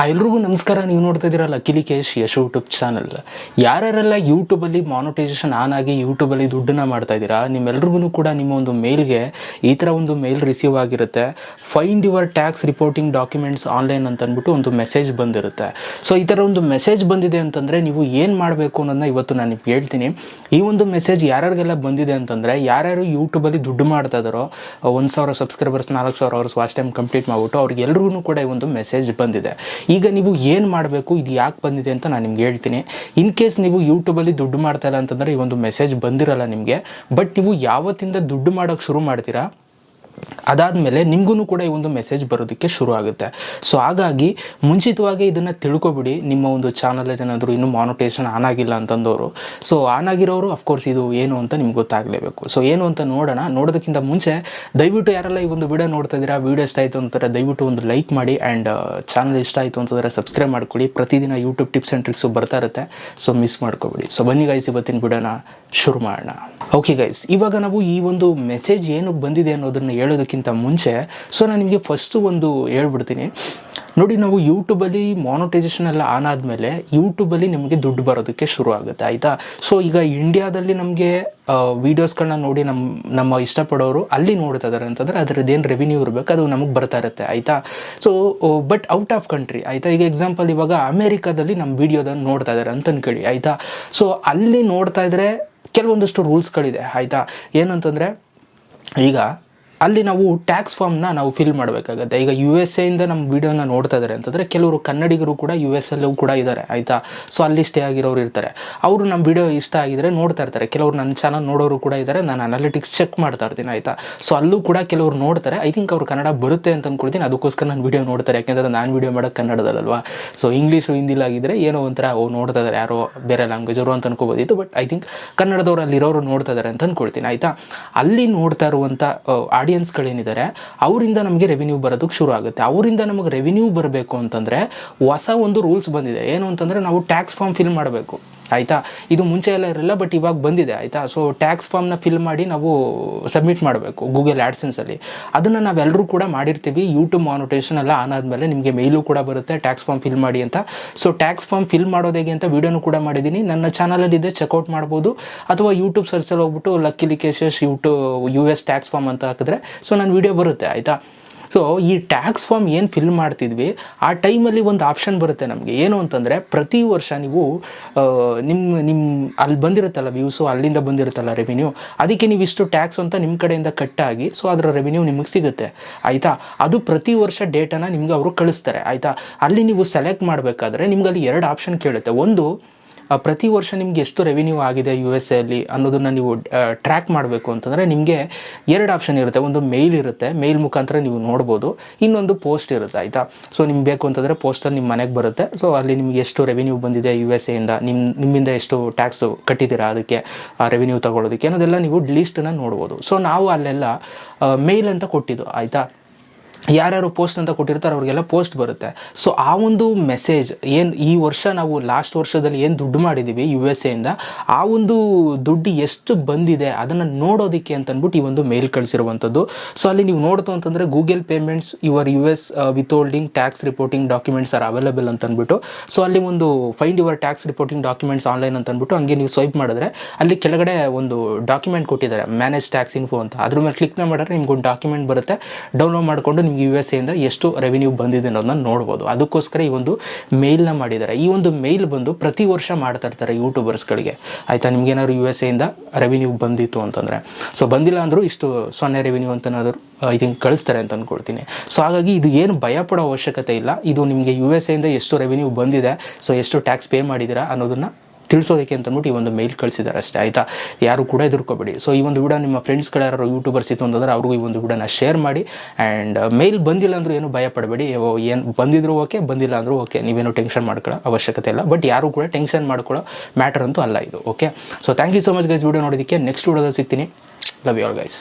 Hi ಎಲ್ರಿಗೂ ನಮಸ್ಕಾರ. ನೀವು ನೋಡ್ತಾ ಇದ್ದೀರಲ್ಲ ಕಿಲಿಕೇಶ್ ಯಶ್ ಯೂಟ್ಯೂಬ್ ಚಾನಲ್ ಯಾರ್ಯಾರೆಲ್ಲ ಯೂಟ್ಯೂಬಲ್ಲಿ ಮಾನಿಟೈಸೇಷನ್ ಆನ್ ಆಗಿ ಯೂಟ್ಯೂಬಲ್ಲಿ ದುಡ್ಡನ್ನ ಮಾಡ್ತಾ ಇದ್ದೀರಾ, ನಿಮ್ಮೆಲ್ರಿಗೂ ಕೂಡ ನಿಮ್ಮ ಒಂದು ಮೇಲ್ಗೆ ಈ ಥರ ಒಂದು ಮೇಲ್ ರಿಸೀವ್ ಆಗಿರುತ್ತೆ. Find your tax reporting documents online ಅಂತ ಅಂದ್ಬಿಟ್ಟು ಒಂದು ಮೆಸೇಜ್ ಬಂದಿರುತ್ತೆ. ಸೊ ಈ ಥರ ಒಂದು ಮೆಸೇಜ್ ಬಂದಿದೆ ಅಂತಂದರೆ ನೀವು ಏನು ಮಾಡಬೇಕು ಅನ್ನೋದನ್ನ ಇವತ್ತು ನಾನು ನಿಮ್ಗೆ ಹೇಳ್ತೀನಿ. ಈ ಒಂದು ಮೆಸೇಜ್ ಯಾರ್ಯಾರಿಗೆಲ್ಲ ಬಂದಿದೆ ಅಂತಂದರೆ, ಯಾರ್ಯಾರು ಯೂಟ್ಯೂಬಲ್ಲಿ ದುಡ್ಡು ಮಾಡ್ತಾ ಇದ್ದಾರೋ, ಒಂದು ಸಾವಿರ ಸಬ್ಸ್ಕ್ರೈಬರ್ಸ್ ನಾಲ್ಕು ಸಾವಿರ ಅವರ್ಸ್ ವಾಚ್ ಟೈಮ್ ಕಂಪ್ಲೀಟ್ ಮಾಡಿಬಿಟ್ಟು ಅವ್ರಿಗೆಲ್ರಿಗೂ ಕೂಡ ಈ ಒಂದು ಮೆಸೇಜ್ ಬಂದಿದೆ. ಈಗ ನೀವು ಏನು ಮಾಡಬೇಕು, ಇದು ಯಾಕೆ ಬಂದಿದೆ ಅಂತ ನಾನು ನಿಮ್ಗೆ ಹೇಳ್ತೀನಿ. ಇನ್ ಕೇಸ್ ನೀವು ಯೂಟ್ಯೂಬಲ್ಲಿ ದುಡ್ಡು ಮಾಡ್ತಾ ಇಲ್ಲ ಅಂತಂದರೆ ಈ ಒಂದು ಮೆಸೇಜ್ ಬಂದಿರಲ್ಲ ನಿಮಗೆ ಬಟ್ ನೀವು ಯಾವತ್ತಿಂದ ದುಡ್ಡು ಮಾಡೋಕ್ಕೆ ಶುರು ಮಾಡ್ತೀರಾ ಅದಾದಮೇಲೆ ನಿಮಗೂ ಕೂಡ ಈ ಒಂದು ಮೆಸೇಜ್ ಬರೋದಕ್ಕೆ ಶುರು ಆಗುತ್ತೆ. ಸೊ ಹಾಗಾಗಿ ಮುಂಚಿತವಾಗಿ ಇದನ್ನು ತಿಳ್ಕೊಬಿಡಿ. ನಿಮ್ಮ ಒಂದು ಚಾನಲ್ ಏನಾದರೂ ಇನ್ನೂ ಮಾನಿಟೇಷನ್ ಆನ್ ಆಗಿಲ್ಲ ಅಂತಂದವರು. ಸೊ ಆನ್ ಆಗಿರೋರು ಅಫ್ಕೋರ್ಸ್ ಇದು ಏನು ಅಂತ ನಿಮ್ಗೆ ಗೊತ್ತಾಗಲೇಬೇಕು. ಸೊ ಏನು ಅಂತ ನೋಡೋಣ. ನೋಡೋದಕ್ಕಿಂತ ಮುಂಚೆ ದಯವಿಟ್ಟು ಯಾರೆಲ್ಲ ಈ ಒಂದು ವಿಡಿಯೋ ನೋಡ್ತಾ ಇದ್ದೀರಾ, ವಿಡಿಯೋ ಇಷ್ಟ ಆಯಿತು ಅಂತಾರೆ, ದಯವಿಟ್ಟು ಒಂದು ಲೈಕ್ ಮಾಡಿ ಆ್ಯಂಡ್ ಚಾನಲ್ ಇಷ್ಟ ಆಯಿತು ಅಂತಂದರೆ ಸಬ್ಸ್ಕ್ರೈಬ್ ಮಾಡ್ಕೊಳ್ಳಿ. ಪ್ರತಿದಿನ ಯೂಟ್ಯೂಬ್ ಟಿಪ್ಸ್ ಆ್ಯಂಡ್ ಟ್ರಿಕ್ಸು ಬರ್ತಾ ಇರುತ್ತೆ. ಸೊ ಮಿಸ್ ಮಾಡ್ಕೊಬೇಡಿ. ಸೊ ಬನ್ನಿ ಗೈಸ್ ಇವತ್ತಿನ ಬಿಡೋಣ ಶುರು ಮಾಡೋಣ. ಓಕೆ ಗೈಸ್ ಇವಾಗ ನಾವು ಈ ಒಂದು ಮೆಸೇಜ್ ಏನು ಬಂದಿದೆ ಅನ್ನೋದನ್ನು ಹೇಳೋದಕ್ಕಿಂತ ಮುಂಚೆ ಸೊ ನಾನು ನಿಮಗೆ ಫಸ್ಟು ಒಂದು ಹೇಳ್ಬಿಡ್ತೀನಿ. ನೋಡಿ, ನಾವು ಯೂಟ್ಯೂಬಲ್ಲಿ ಮಾನಿಟೈಸೇಷನ್ ಎಲ್ಲ ಆನ್ ಆದಮೇಲೆ ಯೂಟ್ಯೂಬಲ್ಲಿ ನಿಮಗೆ ದುಡ್ಡು ಬರೋದಕ್ಕೆ ಶುರು ಆಗುತ್ತೆ, ಆಯಿತಾ? ಸೊ ಈಗ ಇಂಡಿಯಾದಲ್ಲಿ ನಮಗೆ ವೀಡಿಯೋಸ್ಗಳನ್ನ ನೋಡಿ ನಮ್ಮ ನಮ್ಮ ಇಷ್ಟಪಡೋರು ಅಲ್ಲಿ ನೋಡ್ತಾ ಇದ್ದಾರೆ ಅಂತಂದರೆ ಅದರದ್ದು ಏನು ರೆವಿನ್ಯೂ ಇರಬೇಕು, ಅದು ನಮಗೆ ಬರ್ತಾ ಇರುತ್ತೆ, ಆಯಿತಾ? So but out of country ಆಯಿತಾ? ಈಗ ಎಕ್ಸಾಂಪಲ್ ಇವಾಗ ಅಮೇರಿಕಾದಲ್ಲಿ ನಮ್ಮ ವೀಡಿಯೋದನ್ನು ನೋಡ್ತಾ ಇದ್ದಾರೆ ಅಂತ ಅನ್ಕೊಳ್ಳಿ, ಆಯಿತಾ? ಸೊ ಅಲ್ಲಿ ನೋಡ್ತಾ ಇದ್ದರೆ ಕೆಲವೊಂದಷ್ಟು ರೂಲ್ಸ್ಗಳಿದೆ ಆಯಿತಾ? ಏನಂತಂದರೆ, ಈಗ ಅಲ್ಲಿ ನಾವು ಟ್ಯಾಕ್ಸ್ ಫಾರ್ಮ್ನ ನಾವು ಫಿಲ್ ಮಾಡಬೇಕಾಗತ್ತೆ. ಈಗ ಯು ಎಸ್ ಎಯಿಂದ ನಮ್ಮ ವೀಡಿಯೋನ ನೋಡ್ತಾ ಇದ್ದಾರೆ ಅಂತಂದರೆ ಕೆಲವರು ಕನ್ನಡಿಗರು ಕೂಡ ಯು ಎಸ್ ಎಲ್ಲೂ ಕೂಡ ಇದ್ದಾರೆ ಆಯಿತಾ? ಸೊ ಅಲ್ಲಿ ಸ್ಟೇ ಆಗಿರೋರು ಇರ್ತಾರೆ. ಅವರು ನಮ್ಮ ವಿಡಿಯೋ ಇಷ್ಟ ಆಗಿದ್ರೆ ನೋಡ್ತಾ ಇರ್ತಾರೆ. ಕೆಲವರು ನನ್ನ ಚಾನಲ್ ನೋಡೋರು ಕೂಡ ಇದ್ದಾರೆ ನಾನು ಅನಾಲಿಟಿಕ್ಸ್ ಚೆಕ್ ಮಾಡ್ತಾ ಇರ್ತೀನಿ, ಆಯಿತಾ? ಸೊ ಅಲ್ಲೂ ಕೂಡ ಕೆಲವರು ನೋಡ್ತಾರೆ. ಐ ಥಿಂಕ್ ಅವ್ರು ಕನ್ನಡ ಬರುತ್ತೆ ಅಂತ ಅಂದ್ಕೊಳ್ತೀನಿ ಅದಕ್ಕೋಸ್ಕರ ನಾನು ವೀಡಿಯೋ ನೋಡ್ತಾರೆ. ಯಾಕೆಂದರೆ ನಾನು ವೀಡಿಯೋ ಮಾಡೋಕ್ಕೆ ಕನ್ನಡದಲ್ಲವಾ ಸೊ ಇಂಗ್ಲೀಷು ಹಿಂದಿಲಾಗಿದ್ದರೆ ಏನೋ ಒಂಥರ, ಓ, ನೋಡ್ತಾ ಇದ್ದಾರೆ ಯಾರೋ ಬೇರೆ ಲ್ಯಾಂಗ್ವೇಜರು ಅಂತ ಅನ್ಕೋಬೋದಿತ್ತು ಬಟ್ ಐ ಥಿಂಕ್ ಕನ್ನಡದವ್ರು ಅಲ್ಲಿರೋರು ನೋಡ್ತಾ ಇದ್ದಾರೆ ಅಂತ ಅಂದ್ಕೊಳ್ತೀನಿ ಆಯಿತಾ? ಅಲ್ಲಿ ನೋಡ್ತಾ ಇರುವಂಥ ಆಡಿಯನ್ಸ್ಗಳೇನಿದ್ದಾರೆ ಅವರಿಂದ ನಮಗೆ ರೆವಿನ್ಯೂ ಬರೋದಕ್ಕೆ ಶುರು ಆಗುತ್ತೆ. ಅವರಿಂದ ನಮಗೆ ರೆವಿನ್ಯೂ ಬರಬೇಕು ಅಂತಂದರೆ ಹೊಸ ಒಂದು ರೂಲ್ಸ್ ಬಂದಿದೆ. ಏನು ಅಂತಂದರೆ ನಾವು ಟ್ಯಾಕ್ಸ್ ಫಾರ್ಮ್ ಫಿಲ್ ಮಾಡಬೇಕು. ಆಯಿತಾ? ಇದು ಮುಂಚೆ ಎಲ್ಲ ಇರಲಿಲ್ಲ ಬಟ್ ಇವಾಗ ಬಂದಿದೆ, ಆಯಿತಾ? ಸೊ ಟ್ಯಾಕ್ಸ್ ಫಾರ್ಮ್ನ ಫಿಲ್ ಮಾಡಿ ನಾವು ಸಬ್ಮಿಟ್ ಮಾಡಬೇಕು ಗೂಗಲ್ ಆ್ಯಡ್ಸೆನ್ಸಲ್ಲಿ ಅದನ್ನು ನಾವೆಲ್ಲರೂ ಕೂಡ ಮಾಡಿರ್ತೀವಿ ಯೂಟ್ಯೂಬ್ ಮಾನಿಟೇಷನ್ ಎಲ್ಲ ಆನ್ ಆದಮೇಲೆ ನಿಮಗೆ ಮೇಲೂ ಕೂಡ ಬರುತ್ತೆ ಟ್ಯಾಕ್ಸ್ ಫಾರ್ಮ್ ಫಿಲ್ ಮಾಡಿ ಅಂತ. ಸೊ ಟ್ಯಾಕ್ಸ್ ಫಾರ್ಮ್ ಫಿಲ್ ಮಾಡೋದು ಹೇಗೆ ಅಂತ ವೀಡಿಯೋನು ಕೂಡ ಮಾಡಿದ್ದೀನಿ. ನನ್ನ ಚಾನಲಲ್ಲಿದೆ ಚೆಕ್ಔಟ್ ಮಾಡ್ಬೋದು. ಅಥವಾ ಯೂಟ್ಯೂಬ್ ಸರ್ಚಲ್ಲಿ ಹೋಗ್ಬಿಟ್ಟು ಲಕ್ಕಿ ಲಿಕೇಶಸ್ YouTube U S tax form ಅಂತ ಹಾಕಿದ್ರೆ ಸೊ ನನ್ನ ವೀಡಿಯೋ ಬರುತ್ತೆ, ಆಯಿತಾ? ಸೊ ಈ ಟ್ಯಾಕ್ಸ್ ಫಾರ್ಮ್ ಏನು ಫಿಲ್ ಮಾಡ್ತಿದ್ವಿ, ಆ ಟೈಮಲ್ಲಿ ಒಂದು ಆಪ್ಷನ್ ಬರುತ್ತೆ ನಮಗೆ. ಏನು ಅಂತಂದರೆ, ಪ್ರತಿ ವರ್ಷ ನೀವು ನಿಮ್ಮ ನಿಮ್ಮ ಅಲ್ಲಿ ಬಂದಿರುತ್ತಲ್ಲ ವ್ಯೂಸು ಅಲ್ಲಿಂದ ಬಂದಿರುತ್ತಲ್ಲ ರೆವಿನ್ಯೂ ಅದಕ್ಕೆ ನೀವು ಇಷ್ಟು ಟ್ಯಾಕ್ಸ್ ಅಂತ ನಿಮ್ಮ ಕಡೆಯಿಂದ ಕಟ್ಟಾಗಿ ಸೊ ಅದರ ರೆವಿನ್ಯೂ ನಿಮಗೆ ಸಿಗುತ್ತೆ. ಆಯಿತಾ? ಅದು ಪ್ರತಿ ವರ್ಷ ಡೇಟನ ನಿಮ್ಗೆ ಅವರು ಕಳಿಸ್ತಾರೆ. ಆಯಿತಾ? ಅಲ್ಲಿ ನೀವು ಸೆಲೆಕ್ಟ್ ಮಾಡಬೇಕಾದ್ರೆ ನಿಮ್ಗೆ ಅಲ್ಲಿ ಎರಡು ಆಪ್ಷನ್ ಕೇಳುತ್ತೆ. ಒಂದು ಪ್ರತಿ ವರ್ಷ ನಿಮ್ಗೆ ಎಷ್ಟು ರೆವಿನ್ಯೂ ಆಗಿದೆ ಯು ಎಸ್ ಎಲ್ಲಿ ಅನ್ನೋದನ್ನು ನೀವು ಟ್ರ್ಯಾಕ್ ಮಾಡಬೇಕು ಅಂತಂದರೆ ನಿಮಗೆ ಎರಡು ಆಪ್ಷನ್ ಇರುತ್ತೆ. ಒಂದು ಮೇಲ್ ಇರುತ್ತೆ. ಮೇಲ್ ಮುಖಾಂತರ ನೀವು ನೋಡ್ಬೋದು. ಇನ್ನೊಂದು ಪೋಸ್ಟ್ ಇರುತ್ತೆ, ಆಯಿತಾ? ಸೊ ನಿಮ್ಗೆ ಬೇಕು ಅಂತಂದರೆ ಪೋಸ್ಟಲ್ಲಿ ನಿಮ್ಮ ಮನೆಗೆ ಬರುತ್ತೆ. ಸೊ ಅಲ್ಲಿ ನಿಮ್ಗೆ ಎಷ್ಟು ರೆವಿನ್ಯೂ ಬಂದಿದೆ ಯು ಎಸ್ ಎಯಿಂದ ನಿಮ್ಮ ನಿಮ್ಮಿಂದ ಎಷ್ಟು ಟ್ಯಾಕ್ಸು ಕಟ್ಟಿದ್ದೀರಾ ಅದಕ್ಕೆ ರೆವಿನ್ಯೂ ತಗೊಳ್ಳೋದಕ್ಕೆ ಅನ್ನೋದೆಲ್ಲ ನೀವು ಲೀಸ್ಟನ್ನು ನೋಡ್ಬೋದು. ಸೊ ನಾವು ಅಲ್ಲೆಲ್ಲ ಮೇಲ್ ಅಂತ ಕೊಟ್ಟಿದ್ದು, ಆಯಿತಾ? ಯಾರ್ಯಾರು ಪೋಸ್ಟ್ ಅಂತ ಕೊಟ್ಟಿರ್ತಾರೆ ಅವ್ರಿಗೆಲ್ಲ ಪೋಸ್ಟ್ ಬರುತ್ತೆ. ಸೊ ಆ ಒಂದು ಮೆಸೇಜ್ ಏನು ಈ ವರ್ಷ ನಾವು ಲಾಸ್ಟ್ ವರ್ಷದಲ್ಲಿ ಏನು ದುಡ್ಡು ಮಾಡಿದ್ದೀವಿ ಯು ಎಸ್ ಎಯಿಂದ ಆ ಒಂದು ದುಡ್ಡು ಎಷ್ಟು ಬಂದಿದೆ ಅದನ್ನು ನೋಡೋದಕ್ಕೆ ಅಂತ ಈ ಒಂದು ಮೇಲ್ ಕಳಿಸಿರುವಂಥದ್ದು. ಸೊ ಅಲ್ಲಿ ನೀವು ನೋಡ್ತು ಅಂತಂದರೆ Google payments your U S withholding tax reporting documents are available ಅಂತ ಅಂದ್ಬಿಟ್ಟು ಸೊ ಅಲ್ಲಿ ಒಂದು find your tax reporting documents online ಅಂತ ಅಂದ್ಬಿಟ್ಟು ಹಂಗೆ ನೀವು ಸ್ವೈಪ್ ಮಾಡಿದ್ರೆ ಅಲ್ಲಿ ಕೆಳಗಡೆ ಒಂದು ಡಾಕ್ಯುಮೆಂಟ್ ಕೊಟ್ಟಿದ್ದಾರೆ ಮ್ಯಾನೇಜ್ ಟ್ಯಾಕ್ಸ್ ಇನ್ಫೋ ಅಂತ. ಅದ್ರ ಮೇಲೆ ಕ್ಲಿಕ್ ಮಾಡಿದ್ರೆ ನಿಮ್ಗೊಂದು ಡಾಕ್ಯುಮೆಂಟ್ ಬರುತ್ತೆ. ಡೌನ್ಲೋಡ್ ಮಾಡಿಕೊಂಡು ಯು ಎಸ್ ಎಯಿಂದ ಎಷ್ಟು ರೆವಿನ್ಯೂ ಬಂದಿದೆ ಅನ್ನೋದನ್ನ ನೋಡ್ಬೋದು. ಅದಕ್ಕೋಸ್ಕರ ಈ ಒಂದು ಮೇಲ್ನ ಮಾಡಿದ್ದಾರೆ. ಈ ಒಂದು ಮೇಲ್ ಬಂದು ಪ್ರತಿ ವರ್ಷ ಮಾಡ್ತಾ ಇರ್ತಾರೆ ಯೂಟ್ಯೂಬರ್ಸ್ಗಳಿಗೆ ಆಯಿತಾ? ನಿಮ್ಗೇನಾದ್ರು ಯು ಎಸ್ ಎಯಿಂದ ರೆವಿನ್ಯೂ ಬಂದಿತ್ತು ಅಂತಂದರೆ. ಸೊ ಬಂದಿಲ್ಲ ಅಂದರೂ ಇಷ್ಟು ಸೊನ್ನೆ ರೆವಿನ್ಯೂ ಅಂತನಾದರೂ ಐ ಕಳಿಸ್ತಾರೆ ಅಂತ ಅಂದ್ಕೊಳ್ತೀನಿ ಸೊ ಹಾಗಾಗಿ ಇದು ಏನು ಭಯ ಪಡೋ ಅವಶ್ಯಕತೆ ಇಲ್ಲ. ಇದು ನಿಮಗೆ ಯು ಎಸ್ ಎಯಿಂದ ಎಷ್ಟು ರೆವಿನ್ಯೂ ಬಂದಿದೆ ಸೊ ಎಷ್ಟು ಟ್ಯಾಕ್ಸ್ ಪೇ ಮಾಡಿದ್ದೀರಾ ಅನ್ನೋದನ್ನು ತಿಳಿಸೋದಕ್ಕೆ ಅಂತ ಅಂದ್ಬಿಟ್ಟು ಈ ಒಂದು ಮೇಲ್ ಕಳಿಸಿದ್ದಾರೆ ಅಷ್ಟೇ, ಆಯಿತಾ? ಯಾರು ಕೂಡ ಎದುರ್ಕೋಬೇಡಿ ಸೊ ಈ ಒಂದು ವಿಡಿಯೋ ನಿಮ್ಮ ಫ್ರೆಂಡ್ಸ್ಗಳು ಯಾರು ಯೂಟ್ಯೂಬರ್ಸ್ ಇತ್ತು ಅಂತಂದ್ರೆ ಅವ್ರಿಗೂ ಈ ಒಂದು ವಿಡಿಯೋನ ಶೇರ್ ಮಾಡಿ ಆ್ಯಂಡ್ ಮೇಲ್ ಬಂದಿಲ್ಲ ಅಂದರೂ ಏನು ಭಯ ಪಡಬೇಡಿ. ಏನು ಬಂದಿದ್ರು ಓಕೆ ಬಂದಿಲ್ಲ ಅಂದರೂ ಓಕೆ ನೀವೇನು ಟೆನ್ಷನ್ ಮಾಡ್ಕೊಳ್ಳೋ ಅವಶ್ಯಕತೆ ಇಲ್ಲ. ಬಟ್ ಯಾರು ಕೂಡ ಟೆನ್ಷನ್ ಮಾಡ್ಕೊಳ್ಳೋ ಮ್ಯಾಟರ್ ಅಂತೂ ಅಲ್ಲ ಇದು okay so thank you so much guys video ನೋಡೋದಕ್ಕೆ ನೆಕ್ಸ್ಟ್ ವಿಡಿಯೋದಲ್ಲಿ ಸಿಗ್ತೀನಿ. Love you all guys